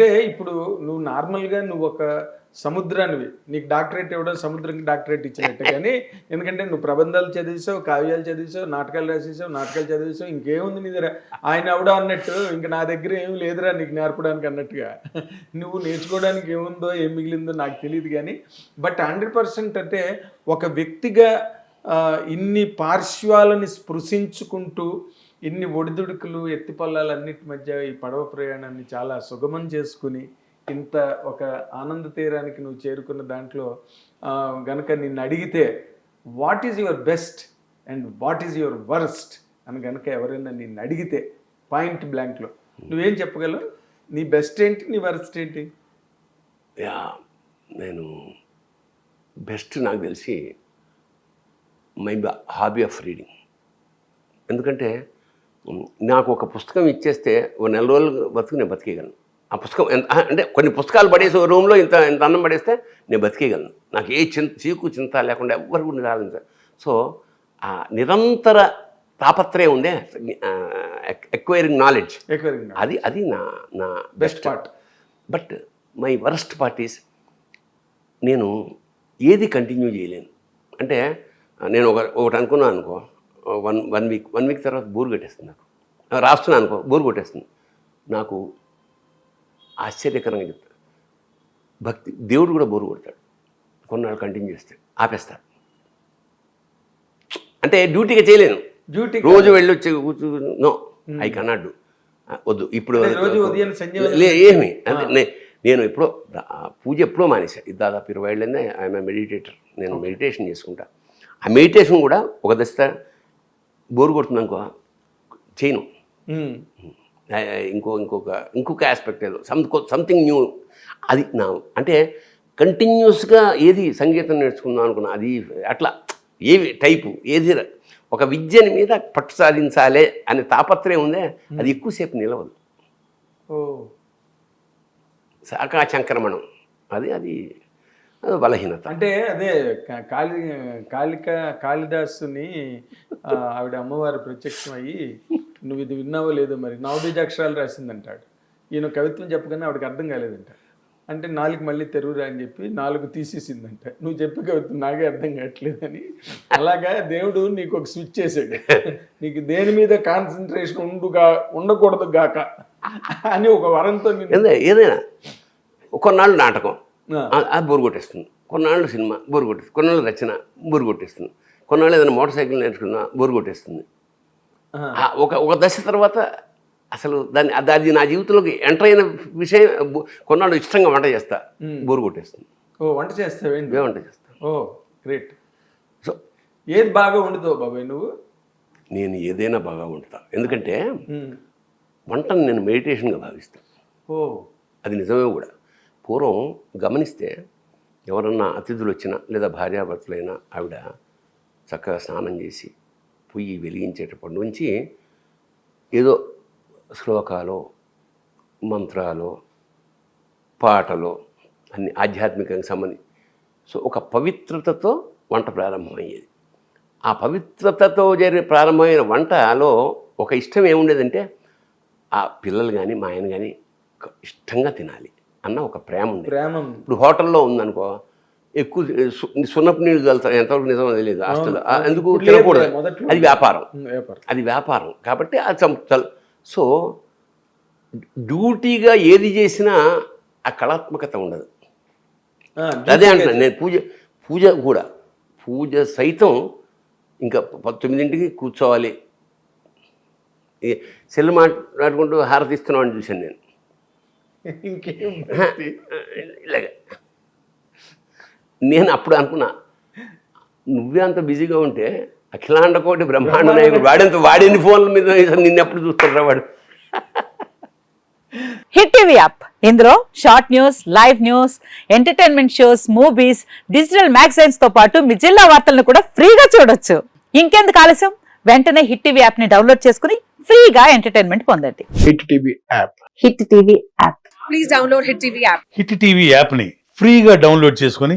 అంటే ఇప్పుడు నువ్వు నార్మల్గా నువ్వు ఒక సముద్రానివి. నీకు డాక్టరేట్ ఇవ్వడం సముద్రంకి డాక్టరేట్ ఇచ్చినట్టు కానీ ఎందుకంటే నువ్వు ప్రబంధాలు చదివేసావు కావ్యాలు చదివేసావు నాటకాలు రాసేసావు నాటకాలు చదివేసావు ఇంకేముంది నీ దగ్గర? ఆయన అవడం అన్నట్టు ఇంకా నా దగ్గర ఏం లేదురా నీకు నేర్పడానికి అన్నట్టుగా. నువ్వు నేర్చుకోవడానికి ఏముందో ఏం మిగిలిందో నాకు తెలియదు కానీ బట్ హండ్రెడ్ పర్సెంట్ అంటే ఒక వ్యక్తిగా ఇన్ని పార్శ్వాలని స్పృశించుకుంటూ ఇన్ని ఒడిదుడుకులు ఎత్తిపల్లాలన్నిటి మధ్య ఈ పడవ ప్రయాణాన్ని చాలా సుగమం చేసుకుని ఇంత ఒక ఆనంద తీరానికి నువ్వు చేరుకున్న దాంట్లో గనక నిన్ను అడిగితే what is your best and what is your worst అని గనక ఎవరైనా నిన్ను అడిగితే పాయింట్ బ్లాంక్లో. నువ్వేం చెప్పగలవు? నీ బెస్ట్ ఏంటి నీ వర్స్ట్ ఏంటి? యా నేను బెస్ట్ నాకు తెలిసి మై హాబీ ఆఫ్ రీడింగ్ ఎందుకంటే నాకు ఒక పుస్తకం ఇచ్చేస్తే ఓ నెల రోజులు బతుకు నేను బతికేయగలను. ఆ పుస్తకం ఎంత అంటే కొన్ని పుస్తకాలు పడేసి రూమ్లో ఇంత ఇంత అన్నం పడేస్తే నేను బతికేయగలను. నాకు ఏ చింత చీకు చింత లేకుండా ఎవ్వరు కూడా రాలేదు సో ఆ నిరంతర తాపత్రయం ఉందే ఎక్వైరింగ్ నాలెడ్జ్. అది అది నా నా best part but my worst part is నేను ఏది కంటిన్యూ చేయలేను. అంటే నేను ఒక ఒకటి అనుకున్నాను అనుకో one one week one week తర్వాత బోర్ కొట్టేస్తుంది నాకు. రాస్తున్నాను అనుకో బోర్ కొట్టేస్తుంది. నాకు ఆశ్చర్యకరంగా చెప్తాను భక్తి దేవుడు కూడా బోరు కొడతాడు. కొన్నాళ్ళు కంటిన్యూ చేస్తే ఆపేస్తాడు. అంటే డ్యూటీగా చేయలేను. డ్యూటీ రోజు వెళ్ళి వచ్చి కూర్చు నో ఐ కెనాట్ డూ. వద్దు ఇప్పుడు ఏమి? అంటే నేను ఎప్పుడో పూజ ఎప్పుడో మానేసా ఇది దాదాపు ఇరవై ఏళ్ళైందే ఐఎమ్ మెడిటేటర్. నేను మెడిటేషన్ చేసుకుంటా. ఆ మెడిటేషన్ కూడా ఒక దశ బోరు కొడుతుంది అనుకో చేయను. ఇంకో ఇంకొక ఇంకొక ఆస్పెక్ట్ ఏదో సమ్ సంథింగ్ న్యూ అది నా అంటే కంటిన్యూస్గా ఏది సంగీతం నేర్చుకుందాం అనుకున్నా అది అట్లా ఏవి టైపు ఏది ఒక విద్యని మీద పట్టు సాధించాలి అనే తాపత్రయం ఉందే అది ఎక్కువసేపు నిలవదు. ఓ. శాఖా సంక్రమణం అది అది బలహీనత. అంటే అదే కాళి కాళిక కాళిదాసుని ఆవిడ అమ్మవారు ప్రత్యక్షం అయ్యి నువ్వు ఇది విన్నావో లేదో మరి నవబీజాక్షరాలు రాసిందంటాడు. ఈయన కవిత్వం చెప్పగానే ఆవిడకి అర్థం కాలేదంట. అంటే నాలుగు మళ్ళీ తెరువురా అని చెప్పి నాలుగు తీసేసిందంట. నువ్వు చెప్పే కవిత్వం నాకే అర్థం కావట్లేదని అలాగా దేవుడు నీకు ఒక స్విచ్ చేసాడు నీకు దేని మీద కాన్సన్ట్రేషన్ ఉండుగా ఉండకూడదు గాక అని ఒక వరంతో ఏదైనా కొన్నాళ్ళు నాటకం. అది బోరు కొట్టేస్తుంది. కొన్నాళ్ళు సినిమా బోరు కొట్టేస్తుంది. కొన్నాళ్ళు రచన బోరు కొట్టేస్తుంది. కొన్నాళ్ళు ఏదైనా మోటార్ సైకిల్ నేర్చుకున్నా బోరు కొట్టేస్తుంది. ఒక ఒక దశ తర్వాత అసలు దాన్ని అది నా జీవితంలోకి ఎంటర్ అయిన విషయం కొన్నాళ్ళు ఇష్టంగా వంట చేస్తా బోరు కొట్టేస్తుంది. ఓ వంట చేస్తావేంటి ఇవే వంట చేస్తా. ఓ గ్రేట్. సో ఏది బాగా వండుతావు బాబాయ్ నువ్వు? నేను ఏదైనా బాగా వండుతా. ఎందుకంటే. వంటను నేను మెడిటేషన్గా భావిస్తాను ఓ. అది నిజమే కూడా. పూర్వం గమనిస్తే ఎవరన్నా అతిథులు వచ్చినా లేదా భార్యాభర్తలైనా ఆవిడ చక్కగా స్నానం చేసి పొయ్యి వెలిగించేటప్పటి నుంచి ఏదో శ్లోకాలు మంత్రాలు పాటలు అన్ని ఆధ్యాత్మికంగా సంబంధించి సో ఒక పవిత్రతతో వంట ప్రారంభమయ్యేది. ఆ పవిత్రతతో జరిగే ప్రారంభమైన వంటలో ఒక ఇష్టం ఏముండేదంటే ఆ పిల్లలు కానీ మా ఆయన కానీ ఇష్టంగా తినాలి అన్న ఒక ప్రేమ ఉండేది. ప్రేమం ఇప్పుడు హోటల్లో ఉందనుకో ఎక్కువ సున్నపు నీళ్ళు కలుతాయి ఎంతవరకు నిజమో తెలియదు హాస్టల్లో ఆ, ఎందుకు తినకూడదు. అది వ్యాపారం. అది వ్యాపారం. కాబట్టి అది చల్- సో డ్యూటీగా ఏది చేసినా ఆ కళాత్మకత ఉండదు. అదే అంటున్నాను నేను పూజ పూజ కూడా పూజ సైతం ఇంకా తొమ్మిదింటికి కూర్చోవాలి. సెల్ మాట్లాడుకుంటూ హారతి ఇస్తున్నావు అని చూశాను నేను? ఇలాగ. నేను అప్పుడు అనుకున్నా నువ్వే అంత బిజీగా ఉంటే అఖిలాండ కోటి బ్రహ్మాండ నాయకుడు వాడెంత వాడిని ఫోన్ల మీద నిన్ను ఎప్పుడు చూస్తారా వాడు? Hit TV app. ఇందులో short news live news entertainment shows movies digital మ్యాగజైన్స్తో పాటు మీ జిల్లా వార్తలను కూడా ఫ్రీగా చూడొచ్చు. ఇంకెందుకు ఆలస్యం? వెంటనే హిట్ టీవీ యాప్ని డౌన్లోడ్ చేసుకుని ఫ్రీగా ఎంటర్టైన్మెంట్ పొందండి. Hit TV app. Hit TV app. Please download Hit TV app. Hit TV యాప్ని ఫ్రీగా డౌన్లోడ్ చేసుకొని